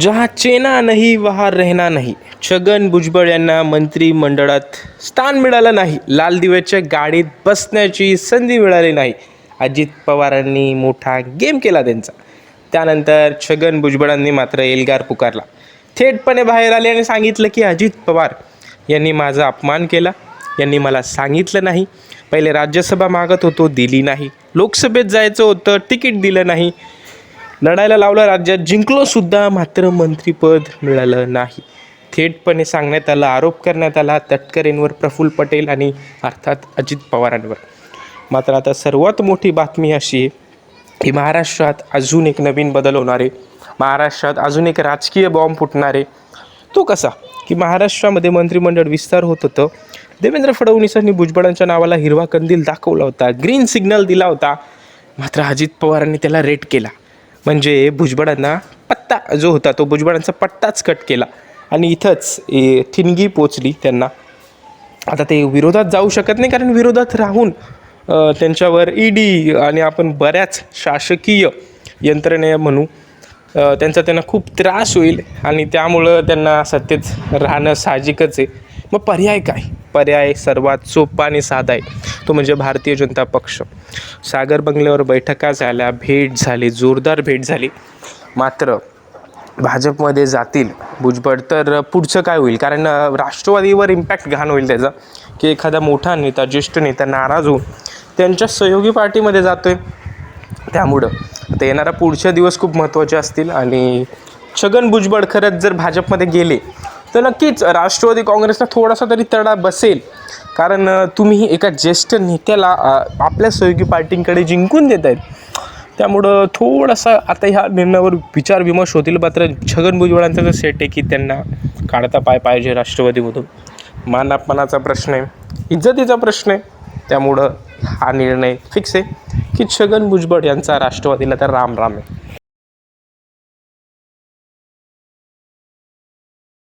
जहा चेना नाही वहा रहना नाही। छगन भुजबळ यांना मंत्रिमंडळात स्थान मिळालं नाही. लाल दिव्याच्या गाडीत बसण्याची संधी मिळाली नाही. अजित पवारांनी मोठा गेम केला त्यांचा. त्यानंतर छगन भुजबळांनी मात्र एल्गार पुकारला. थेटपणे बाहेर आले आणि सांगितलं की अजित पवार यांनी माझा अपमान केला. यांनी मला सांगितलं नाही. पहिले राज्यसभा मागत होतो दिली नाही. लोकसभेत जायचं होतं तिकीट दिलं नाही. लढायला लावलं राज्यात. जिंकलो सुद्धा मात्र मंत्रीपद मिळालं नाही. थेटपणे सांगण्यात आलं आरोप करण्यात आला तटकरेंवर प्रफुल्ल पटेल आणि अर्थात अजित पवारांवर. मात्र आता सर्वात मोठी बातमी अशी आहे की महाराष्ट्रात अजून एक नवीन बदल होणार. आहे महाराष्ट्रात अजून एक राजकीय बॉम्ब फुटणार. आहे तो कसा? की महाराष्ट्रामध्ये मंत्रिमंडळ विस्तार होत होतं. देवेंद्र फडणवीसांनी भुजबळांच्या नावाला हिरवा कंदील दाखवला होता. ग्रीन सिग्नल दिला होता. मात्र अजित पवारांनी त्याला रेट केला. म्हणजे भुजबळांना पत्ता जो होता तो भुजबळांचा पट्टाच कट केला. आणि इथंच ए, ठिणगी पोचली त्यांना. आता ते विरोधात जाऊ शकत नाही कारण विरोधात राहून त्यांच्यावर त्यांच्यावर ईडी आणि आपण बऱ्याच शासकीय यंत्रणे म्हणू त्यांचा त्यांना खूप त्रास होईल आणि त्यामुळं त्यांना सत्तेत राहणं साहजिकच आहे. मग पर्याय काय? पर्याय सर्वात सोपा आणि साधा आहे. तो म्हणजे भारतीय जनता पक्ष. सागर बंगल्यावर बैठका झाल्या भेट झाली जोरदार भेट झाली. मात्र भाजपमध्ये जातील भुजबळ तर पुढचं काय होईल? कारण राष्ट्रवादीवर इम्पॅक्ट घाण होईल त्याचा. की एखादा मोठा नेता ज्येष्ठ नेता नाराज होऊन त्यांच्या सहयोगी पार्टीमध्ये जातो आहे त्यामुळं आता येणारा पुढचे दिवस खूप महत्त्वाचे असतील. आणि छगन भुजबळ खरंच जर भाजपमध्ये गेले तर नक्कीच राष्ट्रवादी काँग्रेसला थोडासा तरी तडा बसेल. कारण तुम्ही एका ज्येष्ठ नेत्याला आपल्या सहयोगी पार्टींकडे जिंकून देत आहेत त्यामुळं थोडासा आता ह्या निर्णयावर विचार विमर्श होतील. मात्र छगन भुजबळांचा जो सेट आहे की त्यांना काढता पाय पाहिजे राष्ट्रवादीमधून. मानापमानाचा प्रश्न आहे. इज्जतीचा प्रश्न आहे. त्यामुळं हा निर्णय फिक्स आहे की छगन भुजबळ यांचा राष्ट्रवादीला तर राम राम आहे.